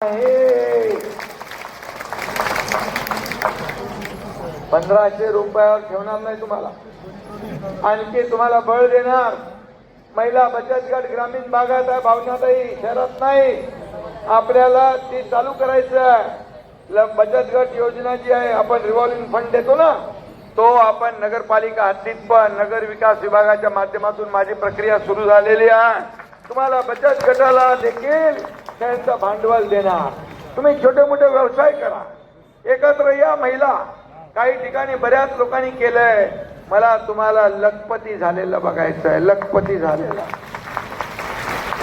आहे. पंधराशे रुपयावर ठेवणार नाही तुम्हाला. आणखी तुम्हाला बळ देणार. महिला बचत गट ग्रामीण भागात आहे भावनाताई. शहरात नाही. आपल्याला ती चालू करायचं आहे. बचत गट योजना जी आहे आपण रिव्हॉल्विंग फंड देतो ना तो आपण नगरपालिका हद्दीत पण नगर विकास विभागाच्या माध्यमातून माझी प्रक्रिया सुरू झालेली आहे. तुम्हाला बचत गटाला देखील त्यांचं भांडवल देणार. तुम्ही छोटे मोठे व्यवसाय करा. एकत्र या महिला. काही ठिकाणी बऱ्याच लोकांनी केलंय. मला तुम्हाला लखपती झालेलं बघायचं आहे लखपती झालेलं.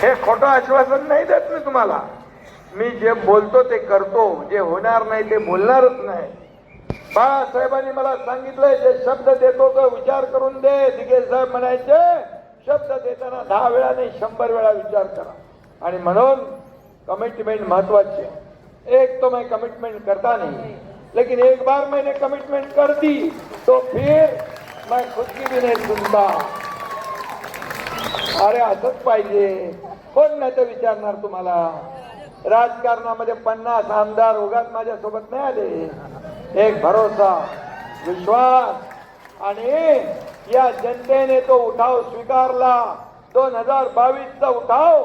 हे खोटं आश्वासन नाही देत मी तुम्हाला. मी जे बोलतो ते करतो. जे होणार नाही ते बोलणारच नाही. बाळासाहेबांनी मला सांगितलंय जे शब्द देतो तो विचार करून दे. दिगे साहेब म्हणायचे शब्द देताना दहा वेळा नाही शंभर वेळा विचार करा. आणि म्हणून कमिटमेंट महत्वाची है एक तो मैं कमिटमेंट करता नहीं लेकिन एक बार मैंने कमिटमेंट कर दी तो फिर मैं खुद की भी नहीं सुनता। अरे असंच पाहिजे. कोण नाही तर विचारणार तुम्हाला? राजकारणामध्ये पन्नास आमदार उगाच माझ्यासोबत नाही आले. एक भरोसा विश्वास. आणि या जनतेने तो उठाव स्वीकारला. दोन हजार बावीसचा उठाव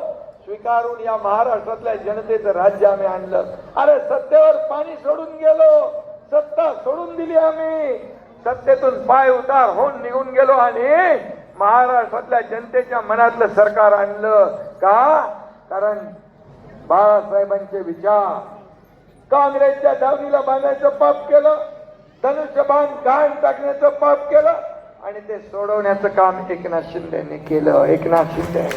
स्वीकारून या महाराष्ट्रातल्या जनतेचं राज्य आम्ही आणलं. अरे सत्तेवर पाणी सोडून गेलो. सत्ता सोडून दिली आम्ही. सत्तेतून पाय उतार होऊन निघून गेलो आणि महाराष्ट्रातल्या जनतेच्या मनातलं सरकार आणलं. का? कारण बाळासाहेबांचे विचार. काँग्रेसच्या दावणीला बांधायचं पाप केलं. धनुष्यबाण घाण टाकण्याचं पाप केलं. आणि ते सोडवण्याचं काम एकनाथ शिंदेने केलं. एकनाथ शिंदे.